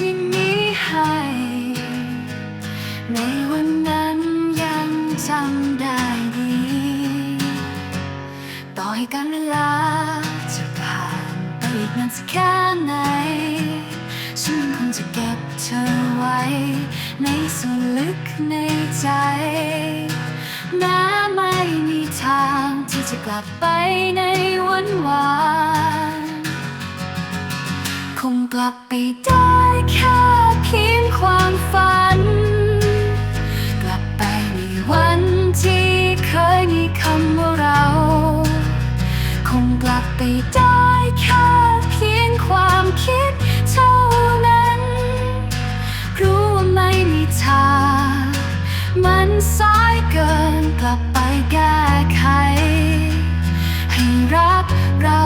ที่มีให้ ในวันนั้นยังจำได้ดี ต่อให้การเวลาจะผ่านไปอีกนานสักแค่ไหน ฉันคงจะเก็บเธอไว้ ในส่วนลึกในใจแม้ไม่มีทางที่จะกลับไปในวันวานคงกลับไปได้ แค่เพียงความฝัน กลับไปในวันที่เคยมีคำว่าเรา คงกลับไปได้แค่เพียงความคิดเท่านั้น รู้ว่าไม่มีทางมันสายเกินกลับไปแก้ไข ให้รักเรา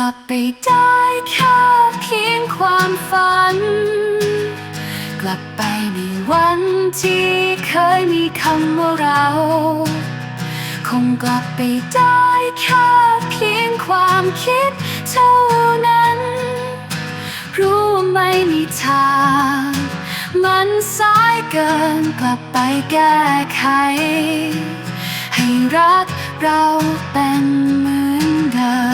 ลับไปได้แค่เพียงความฝัน กลับไปในวันที่เคยมีคำว่าเรา คงกลับไปได้แค่เพียงความคิดเท่านั้น รู้ว่าไม่มีทาง มันสายเกินกลับไปแก้ไข ให้รักเราเป็นเหมือนเดิม